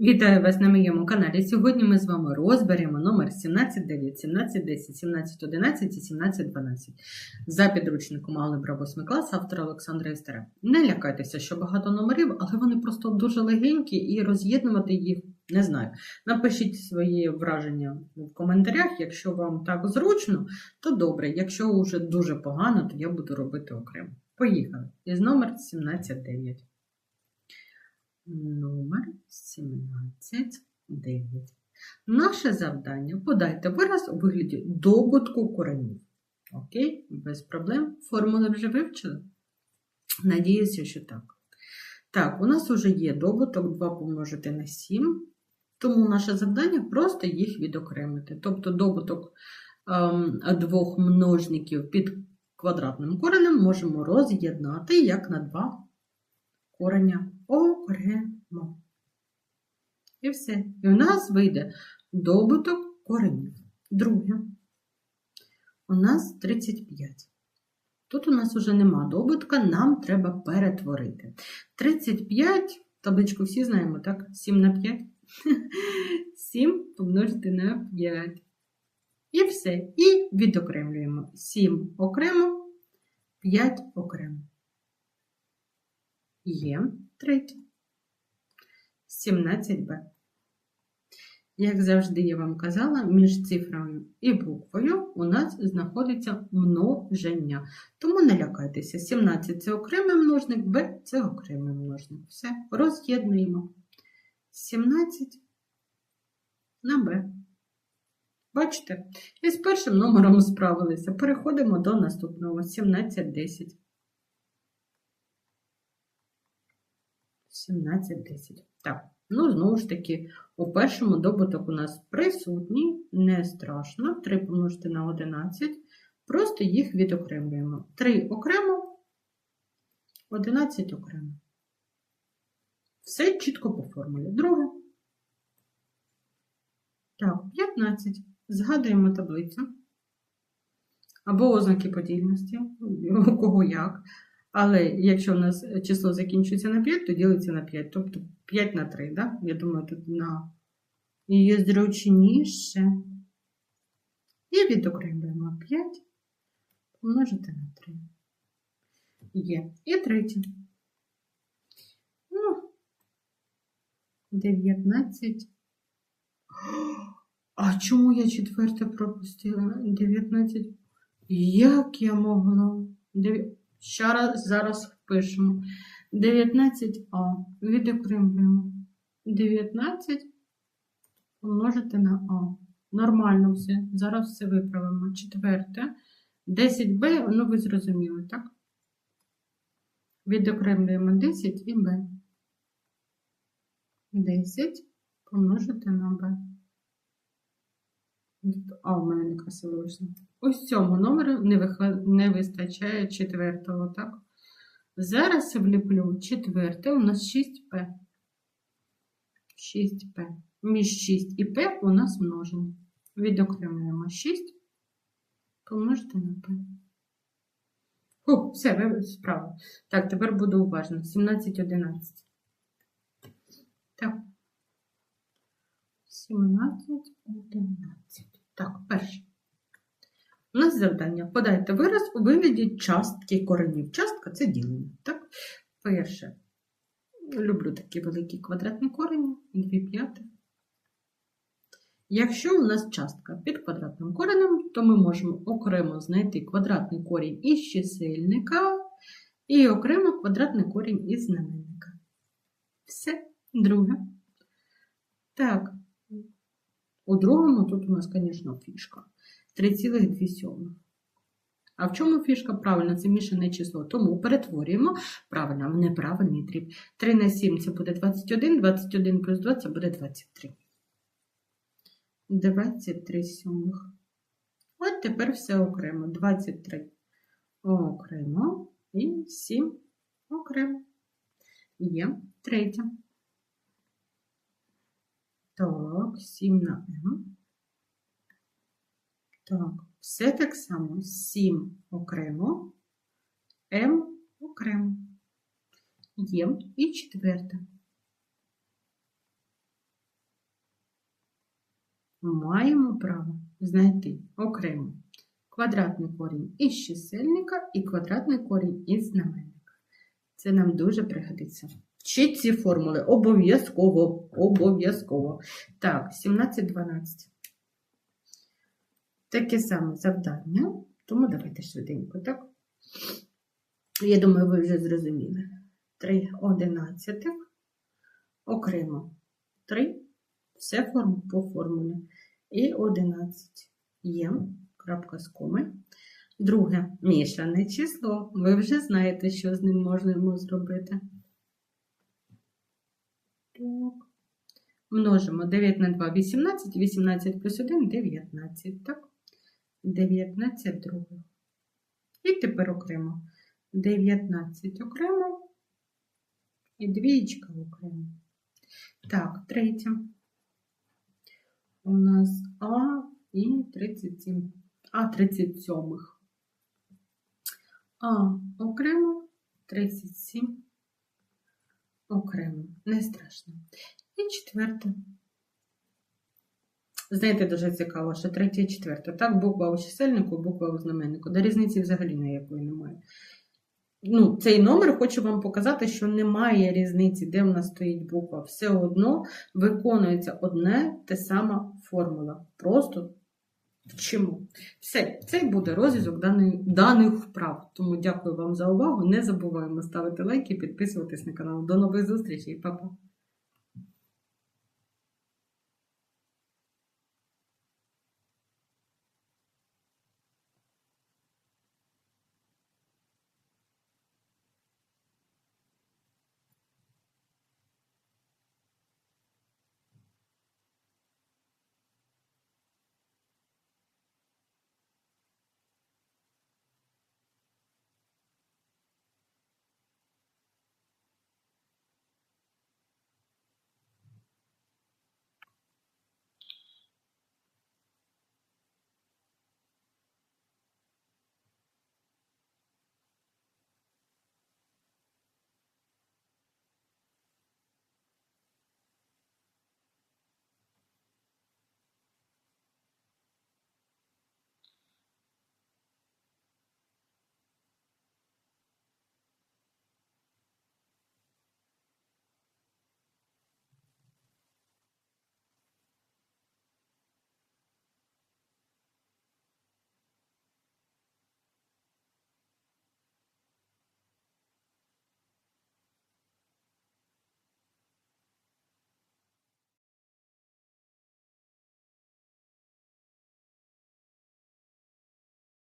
Вітаю вас на моєму каналі. Сьогодні ми з вами розберемо номер 17.9, 17.10, 17.11 і 17.12 за підручником Алgebra 8 клас автора Олександра Істера. Не лякайтеся, що багато номерів, але вони просто дуже легенькі і роз'єднувати їх не знаю. Напишіть свої враження в коментарях. Якщо вам так зручно, то добре. Якщо вже дуже погано, то я буду робити окремо. Поїхали. Із номер 17.9. Номер 17.9. Наше завдання подайте вираз у вигляді добутку коренів. Окей, без проблем. Формули вже вивчили? Надіюся, що так. Так, у нас вже є добуток 2 помножити на 7, тому наше завдання просто їх відокремити. Тобто добуток ем, двох множників під квадратним коренем можемо роз'єднати як на два корення окремо. І все. І у нас вийде добуток коренів. Друге. У нас 35. Тут у нас вже нема добутка, нам треба перетворити. 35, табличку всі знаємо, так? 7 на 5. 7 помножити на 5. І все. І відокремлюємо 7 окремо, 5 окремо. Є третє. 17b. Як завжди я вам казала, між цифрою і буквою у нас знаходиться множення. Тому не лякайтеся. 17 це окремий множник, b це окремий множник. Все, роз'єднуємо. 17 на b. Бачите? І з першим номером справилися. Переходимо до наступного 1710. 17-10. Так, ну, знову ж таки, у першому добуток у нас присутній, не страшно. 3 помножити на 11. Просто їх відокремлюємо. 3 окремо, 11 окремо. Все чітко по формулі. Друге. Так, 15. Згадуємо таблицю. Або ознаки подільності, у кого як. Але якщо у нас число закінчується на 5, то ділиться на 5. Тобто 5 на 3, да? Я думаю, тут на є зручніше. І відокремлюємо 5 помножити на 3. Є. І третє. Ну, 19. А чому я четверте пропустила? 19. Як я могла? 9. Ще раз зараз впишемо. 19а. Відокремлюємо. 19 помножити на А. Нормально все. Зараз все виправимо. Четверте. 10b, ну ви зрозуміли, так? Відокремлюємо 10 і b. 10 помножити на b. А, у мене не красиво вийшло. Ось цьому номеру не, вих... не вистачає четвертого, так? Зараз вліплю четверте, у нас 6П. 6П. Між 6 і П у нас множення. Відокремлюємо 6, помножити на П. О, все, справа. Так, тепер буду уважно. 17, 11. Так. 17, 11. Так, перше. У нас завдання. Подайте вираз у вигляді частки коренів. Частка це ділення. Так? Перше. Люблю такі великі квадратні корені, 2 п'яти. Якщо у нас частка під квадратним коренем, то ми можемо окремо знайти квадратний корінь із чисельника і окремо квадратний корінь із знаменника. Все, друге. Так, у другому тут у нас, звісно, фішка. 3,2. А в чому фішка? Правильно, це мішане число. Тому перетворюємо правильно, в неправильний дріб. 3 на 7 це буде 21, 21 плюс 2 це буде 23. 23 сьомих. От тепер все окремо. 23 окремо і 7 окремо. Є третє. Так, 7 на М. Так, все так само 7 окремо М окремо. Є і четверте. Маємо право знайти окремо квадратний корінь із чисельника і квадратний корінь із знаменника. Це нам дуже пригодиться. Вчіть ці формули обов'язково. Обов'язково. Так, 17-12. Таке саме завдання, тому давайте швиденько, так? Я думаю, ви вже зрозуміли. 3 одинадцятих, окремо 3, все по формулі. І 11 є, крапка з коми. Друге, мішане число. Ви вже знаєте, що з ним можемо зробити. Так. Множимо 9 на 2 18, 18 плюс 1 19, так? 19 других. І тепер окремо. 19 окремо і двієчка окремо. Так, третє. У нас А і 37. А 37. А окремо, 37 окремо. Не страшно. І четверте. Знаєте, дуже цікаво, що третє і четверте. Так, буква у чисельнику, буква у знаменнику. До різниці взагалі ніякої немає. Ну, цей номер хочу вам показати, що немає різниці, де в нас стоїть буква. Все одно виконується одне те сама формула. Просто вчимо. Все, це буде розв'язок даних вправ. Тому дякую вам за увагу. Не забуваємо ставити лайки, підписуватись на канал. До нових зустрічей, Па-па!